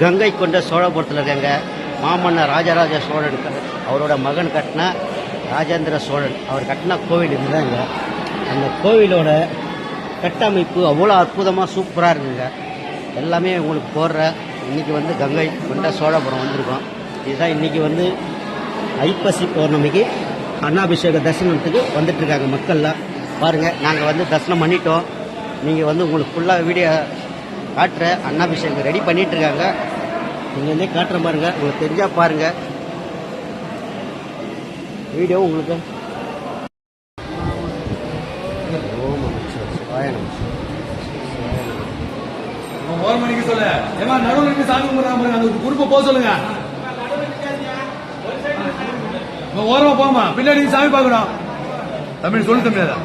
கங்கை கொண்ட சோழபுரத்தில் இருக்காங்க. மாமன்னர் ராஜராஜ சோழன் அவரோட மகன் கட்டின ராஜேந்திர சோழன். அவர் கட்டின கோவில் இதுதாங்க. அந்த கோவிலோட கட்டமைப்பு அவ்வளோ அற்புதமாக சூப்பராக இருக்குங்க. எல்லாமே உங்களுக்கு போடுற இன்னைக்கு வந்து கங்கை கொண்ட சோழபுரம் வந்திருக்கோம். இதுதான் இன்னைக்கு வந்து ஐப்பசி பௌர்ணமிக்கு அன்னாபிஷேக தரிசனத்துக்கு வந்துட்டுருக்காங்க மக்கள்லாம். பாருங்கள் நாங்கள் வந்து தரிசனம் பண்ணிட்டோம். நீங்கள் வந்து உங்களுக்கு ஃபுல்லாக வீடியோ காட்டுற அன்னாபிஷேகம் ரெடி பண்ணிட்டு இருக்காங்க நீங்கள் வந்து காட்டுற பாருங்க உங்களுக்கு தெரிஞ்சா பாருங்க. வீடியோ உங்களுக்கு. ஓம். அவன் ஓரம் மணிக்கு சொல்லு ஏமா நடுவில் நின்று சாமி கும்பிடுறான் பாருங்க அந்த குரூப்பை போக சொல்லுங்க ஓரமா போமா பின்னாடி சாமி பார்க்கணும். தமிழ் சொல்லு தம்பி அதை